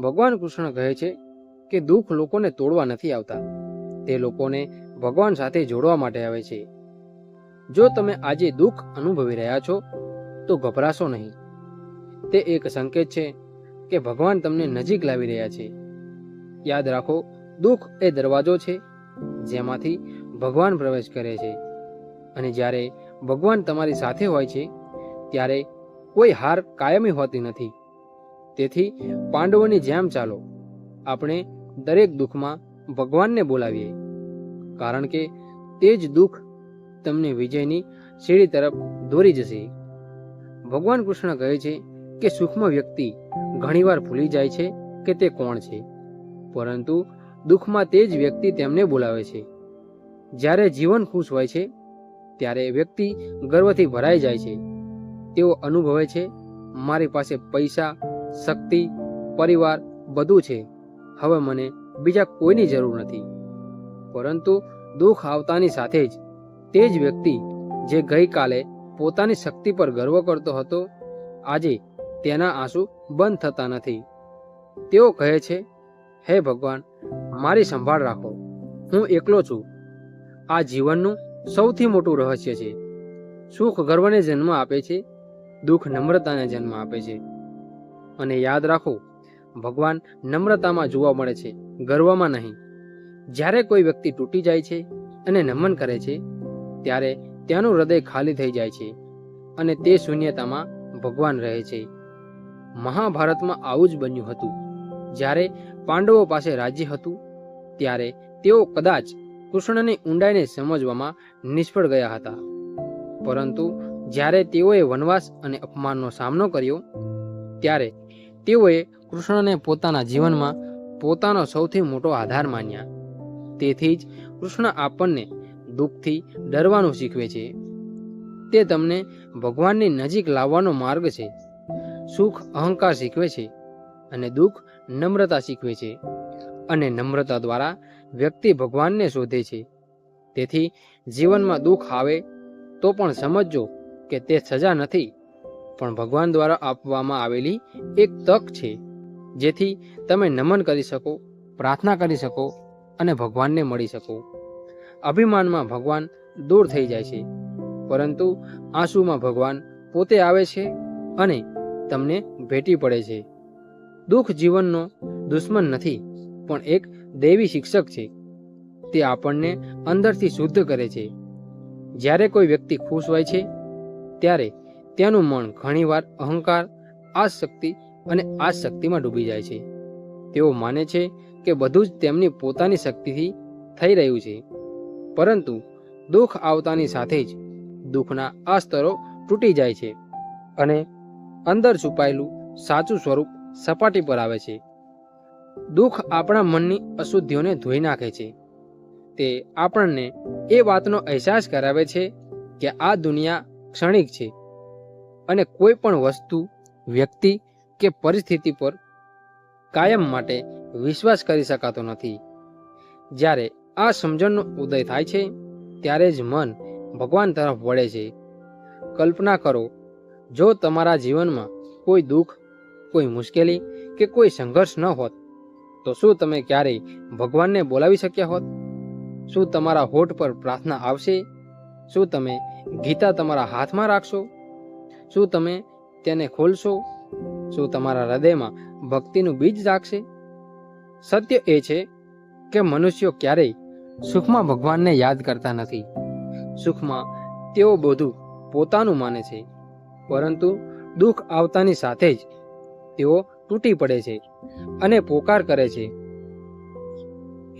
ભગવાન કૃષ્ણ કહે છે કે દુઃખ લોકોને તોડવા નથી આવતા. તે લોકોને ભગવાન સાથે જોડવા માટે આવે છે. જો તમે આજે દુઃખ અનુભવી રહ્યા છો, તો ગભરાશો નહીં. તે એક સંકેત છે કે ભગવાન તમને નજીક લાવી રહ્યા છે. યાદ રાખો, દુઃખ એ દરવાજો છે, જેમાંથી ભગવાન પ્રવેશ કરે છે. અને જ્યારે ભગવાન તમારી સાથે હોય છે, ત્યારે કોઈ હાર કાયમી હોતી નથી. તેથી પાંડવોની જેમ ચાલો, આપણે દરેક દુઃખમાં ભગવાનને બોલાવીએ. કારણ કે તે જ દુઃખ તમને વિજયની સીડી તરફ દોરી જશે. ભગવાન કૃષ્ણ કહે છે કે સૂક્ષ્મ વ્યક્તિ ઘણીવાર ભૂલી જાય છે કે તે કોણ છે. પરંતુ દુઃખમાં તે જ વ્યક્તિ તેમને બોલાવે છે. જ્યારે જીવન ખુશ હોય છે, ત્યારે વ્યક્તિ ગર્વથી ભરાઈ જાય છે. તેઓ અનુભવે છે, મારી પાસે પૈસા શક્તિ, પરિવાર બધું છે. હવે મને બીજા કોઈની જરૂર નથી. પરંતુ દુઃખ આવતાની સાથે જ તે જ વ્યક્તિ જે ગઈકાલે પોતાની શક્તિ પર ગર્વ કરતો હતો, આજે તેના આંસુ બંધ થતા નથી. તેઓ કહે છે, હે ભગવાન, મારી સંભાળ રાખો. હું એકલો છું. આ જીવનનું સૌથી મોટું રહસ્ય છે. સુખ ગર્વને જન્મ આપે છે, દુઃખ નમ્રતાને જન્મ આપે છે. અને યાદ રાખો, ભગવાન નમ્રતામાં જોવા મળે છે, ગર્વમાં નહીં. જ્યારે કોઈ વ્યક્તિ તૂટી જાય છે અને નમન કરે છે, ત્યારે તેનું હૃદય ખાલી થઈ જાય છે અને તે શૂન્યતામાં ભગવાન રહે છે. મહાભારતમાં આવું જ બન્યું હતું. જ્યારે પાંડવો પાસે રાજ્ય હતું, ત્યારે તેઓ કદાચ કૃષ્ણની ઊંડાઈને સમજવામાં નિષ્ફળ ગયા હતા. પરંતુ જ્યારે તેઓએ વનવાસ અને અપમાનનો સામનો કર્યો, ત્યારે તેઓએ કૃષ્ણને પોતાના જીવનમાં પોતાનો સૌથી મોટો આધાર માન્યા. તેથી જ કૃષ્ણ આપણને દુઃખથી ડરવાનું શીખવે છે. તે તમને ભગવાનની નજીક લાવવાનો માર્ગ છે. સુખ, અહંકાર શીખવે છે અને દુઃખ નમ્રતા શીખવે છે અને નમ્રતા દ્વારા વ્યક્તિ ભગવાનને શોધે છે. તેથી જીવનમાં દુઃખ આવે તો પણ સમજજો કે તે સજા નથી પણ ભગવાન દ્વારા આપવામાં આવેલી એક તક છે, જેથી તમે નમન કરી શકો, પ્રાર્થના કરી શકો અને ભગવાનને મળી શકો. અભિમાનમાં ભગવાન દૂર થઈ જાય છે, પરંતુ આંસુમાં ભગવાન પોતે આવે છે અને તમને ભેટી પડે છે. દુઃખ જીવનનો દુશ્મન નથી, પણ એક દૈવી શિક્ષક છે. તે આપણને અંદરથી શુદ્ધ કરે છે. જ્યારે કોઈ વ્યક્તિ ખુશ હોય છે, ત્યારે તેનું મન ઘણીવાર અહંકાર આશક્તિ અને આસક્તિમાં ડૂબી જાય છે. તેઓ માને છે કે બધું જ તેમની પોતાની શક્તિથી થઈ રહ્યું છે. પરંતુ દુઃખ આવતાની સાથે જ દુઃખના આ સ્તરો તૂટી જાય છે અને અંદર છુપાયેલું સાચું સ્વરૂપ સપાટી પર આવે છે. દુઃખ આપણા મનની અશુદ્ધિઓને ધોઈ નાખે છે. તે આપણને એ વાતનો અહેસાસ કરાવે છે કે આ દુનિયા ક્ષણિક છે. અને કોઈ પણ વસ્તુ, વ્યક્તિ કે પરિસ્થિતિ પર કાયમ માટે વિશ્વાસ કરી શકાતો નથી. જ્યારે આ સમજણનો ઉદય થાય છે, ત્યારે જ મન ભગવાન તરફ વળે છે. કલ્પના કરો, જો તમારા જીવનમાં કોઈ દુઃખ, કોઈ મુશ્કેલી કે કોઈ સંઘર્ષ ન હોત, તો શું તમે ક્યારેય ભગવાનને બોલાવી શક્યા હોત? શું તમારા હોઠ પર પ્રાર્થના આવશે? શું તમે ગીતા તમારા હાથમાં રાખશો? શું તમે તેને ખોલશો? શું તમારા હૃદયમાં ભક્તિનું બીજ રાખશે સત્ય એ છે કે મનુષ્યો ક્યારેય સુખમાં ભગવાનને યાદ કરતા નથી. સુખમાં તેઓ બધું પોતાનું માને છે, પરંતુ દુઃખ આવતાની સાથે જ તેઓ તૂટી પડે છે અને પોકાર કરે છે.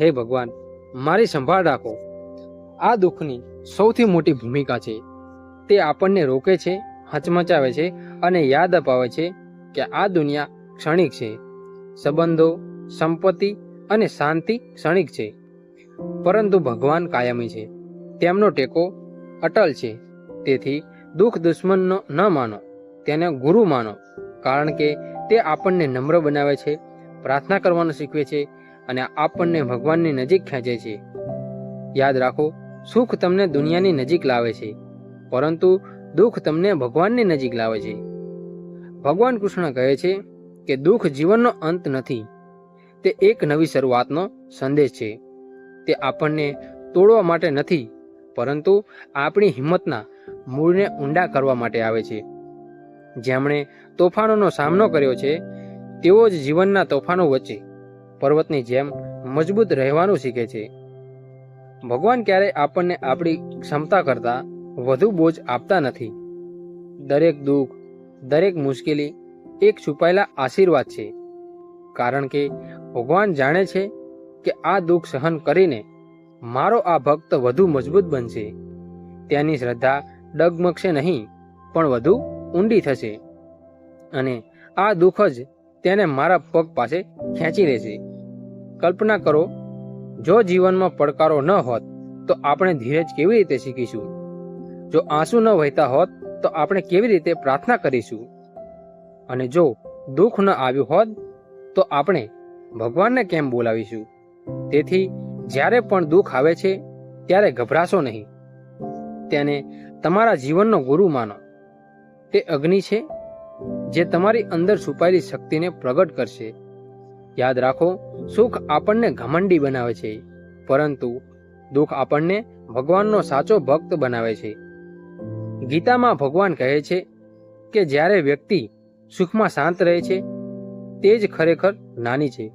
હે ભગવાન, મારી સંભાળ રાખો. આ દુઃખની સૌથી મોટી ભૂમિકા છે. તે આપણને રોકે છે હચમચાવે છે અને યાદ અપાવે છે કે આ દુનિયા ક્ષણિક છે. સંબંધો, સંપત્તિ અને શાંતિ ક્ષણિક છે. પરંતુ ભગવાન કાયમી છે. તેમનો ટેકો અટલ છે. તેથી દુઃખ દુશ્મનનો ન માનો, તેને ગુરુ માનો, કારણ કે તે આપણને નમ્ર બનાવે છે, પ્રાર્થના કરવાનું શીખવે છે અને આપણને ભગવાનની નજીક ખેંચે છે. યાદ રાખો, સુખ તમને દુનિયાની નજીક લાવે છે. પરંતુ દુઃખ તમને ભગવાનની નજીક લાવે છે. ભગવાન કૃષ્ણ કહે છે કે દુઃખ જીવનનો અંત નથી. તે એક નવી શરૂઆતનો સંદેશ છે. તે આપણને તોડવા માટે નથી, પરંતુ આપણી હિંમતના મૂળને ઊંડા કરવા માટે આવે છે. જેમણે તોફાનોનો સામનો કર્યો છે, તેઓ જ જીવનના તોફાનો વચ્ચે પર્વતની જેમ મજબૂત રહેવાનું શીખે છે. ભગવાન ક્યારેય આપણને આપણી ક્ષમતા કરતાં વધુ બોજ આપતા નથી. દરેક દુઃખ, દરેક મુશ્કેલી એક છુપાયેલા આશીર્વાદ છે. કારણ કે ભગવાન જાણે છે કે આ દુઃખ સહન કરીને મારો આ ભક્ત વધુ મજબૂત બનશે. તેની શ્રદ્ધા ડગમગશે નહીં, પણ વધુ ઊંડી થશે. અને આ દુઃખ જ તેને મારા પગ પાસે ખેંચી લેશે કલ્પના કરો, જો જીવનમાં પડકારો ન હોત, તો આપણે ધીરજ કેવી રીતે શીખીશું? જો આંસુ ન વહેતા હોત, તો આપણે કેવી રીતે પ્રાર્થના કરીશું? અને જો દુઃખ ન આવ્યું હોત, તો આપણે ભગવાનને કેમ બોલાવીશું? તેથી જ્યારે પણ દુઃખ આવે છે, ત્યારે ગભરાશો નહીં. તેને તમારા જીવનનો ગુરુ માનો. તે અગ્નિ છે, જે તમારી અંદર છુપાયેલી શક્તિને પ્રગટ કરશે. યાદ રાખો, સુખ આપણને ઘમંડી બનાવે છે, પરંતુ દુઃખ આપણને ભગવાનનો સાચો ભક્ત બનાવે છે. ગીતામાં ભગવાન કહે છે કે જ્યારે વ્યક્તિ સુખમાં શાંત રહે છે, તે જ ખરેખર નાની છે.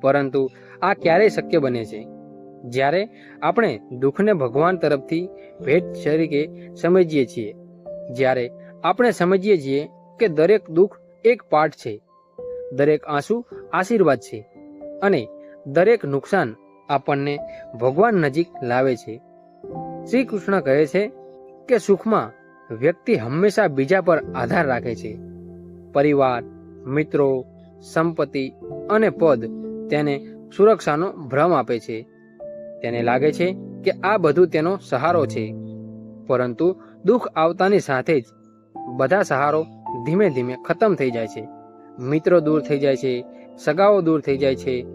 પરંતુ આ ક્યારેય શક્ય બને છે? જ્યારે આપણે દુઃખને ભગવાન તરફથી ભેટ તરીકે સમજીએ છીએ, જ્યારે આપણે સમજીએ છીએ કે દરેક દુઃખ એક પાઠ છે, દરેક આંસુ આશીર્વાદ છે અને દરેક નુકસાન આપણને ભગવાન નજીક લાવે છે. શ્રી કૃષ્ણ કહે છે કે સુખમાં વ્યક્તિ હંમેશા બીજા પર આધાર રાખે છે. પરિવાર, મિત્રો, સંપત્તિ અને પદ તેને સુરક્ષાનો ભ્રમ આપે છે. તેને લાગે છે કે આ બધું તેનો સહારો છે. પરંતુ દુઃખ આવતાની સાથે જ બધા સહારો ધીમે ધીમે ખતમ થઈ જાય છે. મિત્રો દૂર થઈ જાય છે, સગાઓ દૂર થઈ જાય છે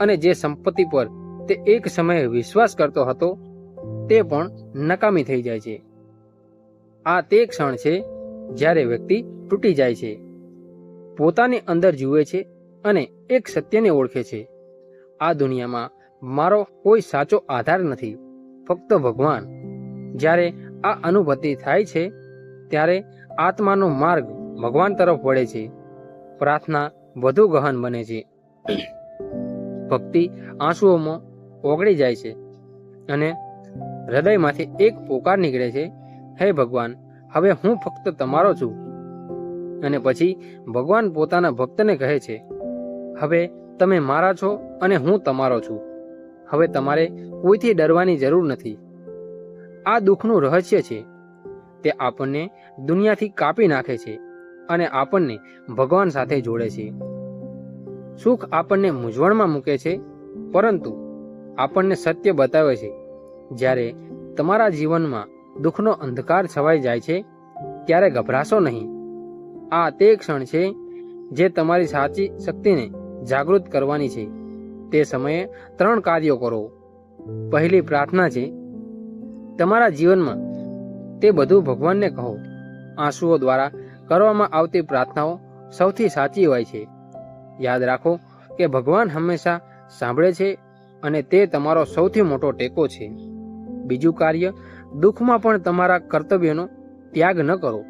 અને જે સંપત્તિ પર તે એક સમયે વિશ્વાસ કરતો હતો તે પણ નકામી થઈ જાય છે. આ તે ક્ષણ છે જ્યારે વ્યક્તિ તૂટી જાય છે. પોતાની અંદર જુએ છે અને એક સત્યને ઓળખે છે. આ દુનિયામાં મારો કોઈ સાચો આધાર નથી. ફક્ત ભગવાન. જ્યારે આ અનુભૂતિ થાય છે, ત્યારે આત્માનો માર્ગ ભગવાન તરફ વળે છે. પ્રાર્થના વધુ ગહન બને છે. ભક્તિ આંસુઓમાં ઓગળી જાય છે અને હૃદયમાંથી એક પોકાર નીકળે છે. હે ભગવાન, હવે હું ફક્ત તમારો છું. અને પછી ભગવાન પોતાના ભક્તને કહે છે, હવે તમે મારા છો અને હું તમારો છું. હવે તમારે કોઈથી ડરવાની જરૂર નથી. આ દુઃખનું રહસ્ય છે. તે આપણને દુનિયાથી કાપી નાખે છે અને આપણને ભગવાન સાથે જોડે છે. સુખ આપણને મૂંઝવણમાં મૂકે છે, પરંતુ આપણને સત્ય બતાવે છે. જ્યારે તમારા જીવનમાં દુઃખનો અંધકાર છવાઈ જાય છે, ત્યારે ગભરાશો નહીં. આ તે ક્ષણ છે જે તમારી સાચી શક્તિને જાગૃત કરવાની છે. તે સમયે ત્રણ કાર્યો કરો. પહેલી પ્રાર્થના છે, તમારા જીવનમાં તે બધું ભગવાનને કહો. આંસુઓ દ્વારા કરવામાં આવતી પ્રાર્થનાઓ સૌથી સાચી હોય છે. યાદ રાખો કે ભગવાન હંમેશા સાંભળે છે અને તે તમારો સૌથી મોટો ટેકો છે. બીજું કાર્ય દુઃખમાં પણ તમારા કર્તવ્યનો ત્યાગ ન કરો.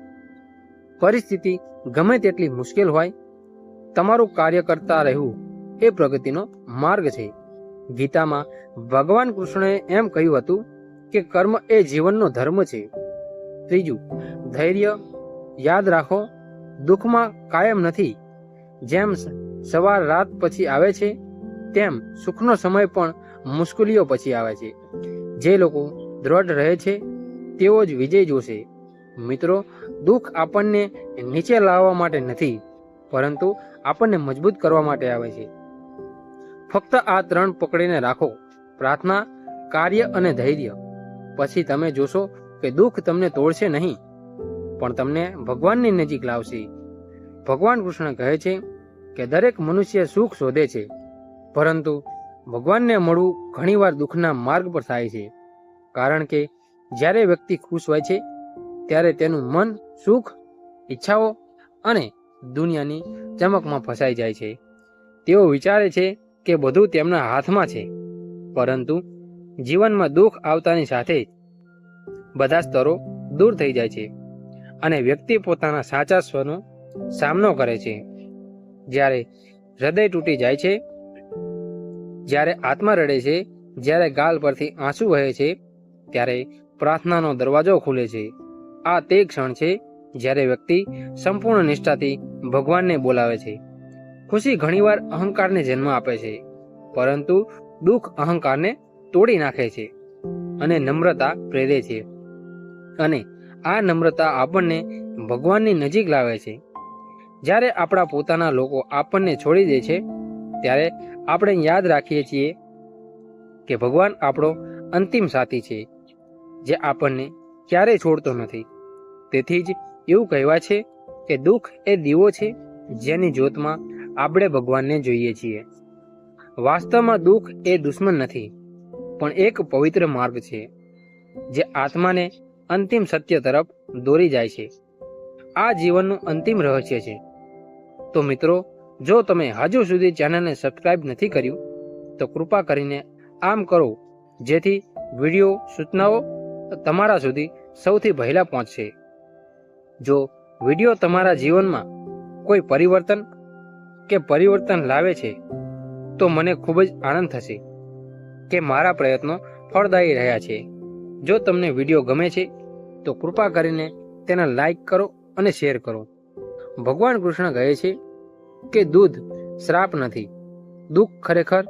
પરિસ્થિતિ ગમે તેટલી મુશ્કેલ હોય, તમારું કાર્ય કરતા રહેવું એ પ્રગતિનો માર્ગ છે. ગીતામાં ભગવાન કૃષ્ણએ એમ કહ્યું હતું કે કર્મ એ જીવનનો ધર્મ છે. ત્રીજું, ધૈર્ય યાદ રાખો, દુઃખમાં કાયમ નથી. જેમ સવાર રાત પછી આવે છે, તેમ સુખનો સમય પણ મુશ્કેલીઓ પછી આવે છે. જે લોકો દ્રઢ રહે છે, તેઓ જ વિજય જોશે. મિત્રો, દુઃખ આપણને નીચે લાવવા માટે નથી, પરંતુ આપણને મજબૂત કરવા માટે આવે છે. ફક્ત આ ત્રણ પકડીને રાખો, પ્રાર્થના, કાર્ય અને ધૈર્ય. પછી તમે જોશો કે દુઃખ તમને તોડશે નહીં, પણ તમને ભગવાનની નજીક લાવશે. ભગવાન કૃષ્ણ કહે છે કે દરેક મનુષ્ય સુખ શોધે છે, પરંતુ ભગવાનને મળવું ઘણીવાર દુઃખના માર્ગ પર થાય છે. કારણ કે જ્યારે વ્યક્તિ ખુશ હોય છે, ત્યારે તેનું મન સુખ, ઈચ્છાઓ અને દુનિયાની ચમકમાં ફસાઈ જાય છે. તેઓ વિચારે છે કે બધું તેમના હાથમાં છે, પરંતુ જીવનમાં દુઃખ આવતાની સાથે જ બધા સ્તરો દૂર થઈ જાય છે અને વ્યક્તિ પોતાના સાચા સ્વનો સામનો કરે છે. જ્યારે હૃદય તૂટી જાય છે, જ્યારે આત્મા રડે છે, જ્યારે ગાલ પરથી આંસુ વહે છે ત્યારે પ્રાર્થનાનો દરવાજો ખુલે છે. આ તે ક્ષણ છે જ્યારે વ્યક્તિ સંપૂર્ણ નિષ્ઠાથી ભગવાનને બોલાવે છે. ખુશી ઘણીવાર અહંકારને જન્મ આપે છે, પરંતુ દુઃખ અહંકારને તોડી નાખે છે અને નમ્રતા પ્રેરે છે. અને આ નમ્રતા આપણને ભગવાનની નજીક લાવે છે. જ્યારે આપણા પોતાના લોકો આપણને છોડી દે છે, ત્યારે આપણે યાદ રાખીએ છીએ કે ભગવાન આપણો અંતિમ સાથી છે. જે આપણને ક્યારેય છોડતો નથી. તેથી જ એવું કહેવાય છે કે દુઃખ એ દીવો છે જેની જ્યોતમાં આપણે ભગવાનને જોઈએ છીએ. વાસ્તવમાં દુઃખ એ દુશ્મન નથી, પણ એક પવિત્ર માર્ગ છે, જે આત્માને અંતિમ સત્ય તરફ દોરી જાય છે. આ જીવનનું અંતિમ રહસ્ય છે. તો મિત્રો, જો તમે હજુ સુધી ચેનલને સબસ્ક્રાઇબ નથી કર્યું, તો કૃપા કરીને આમ કરો, જેથી વીડિયો સૂચનાઓ તમારા સુધી સૌથી પહેલા પહોંચશે. જો વીડિયો તમારા જીવનમાં કોઈ પરિવર્તન કે પરિવર્તન લાવે છે, તો મને ખૂબ જ આનંદ થશે કે મારા પ્રયત્નો ફળદાયી રહ્યા છે. જો તમને વીડિયો ગમે છે, તો કૃપા કરીને તેને લાઈક કરો અને શેર કરો. ભગવાન કૃષ્ણ કહે છે કે દૂધ શ્રાપ નથી. દુઃખ ખરેખર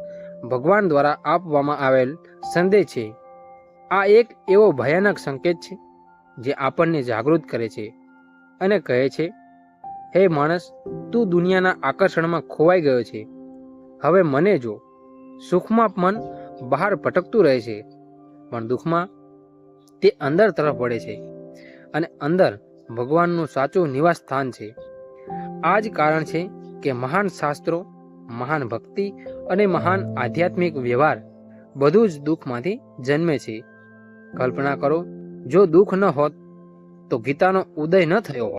ભગવાન દ્વારા આપવામાં આવેલ સંદેશ છે. આ એક એવો ભયાનક સંકેત છે જે આપણને જાગૃત કરે છે અને કહે છે, હે માણસ, તું દુનિયાના આકર્ષણમાં ખોવાઈ ગયો છે. હવે મને જો, સુખમાં મન બહાર ભટકતું રહે છે, પણ દુઃખમાં તે અંદર તરફ વળે છે અને અંદર ભગવાનનું સાચું નિવાસ સ્થાન છે. આ જ કારણ છે કે મહાન શાસ્ત્રો, મહાન ભક્તિ અને મહાન આધ્યાત્મિક વ્યવહાર બધું જ દુઃખમાંથી જન્મે છે. કલ્પના કરો જો દુઃખ ન હોત તો ગીતાનો ઉદય ન થયો હોત.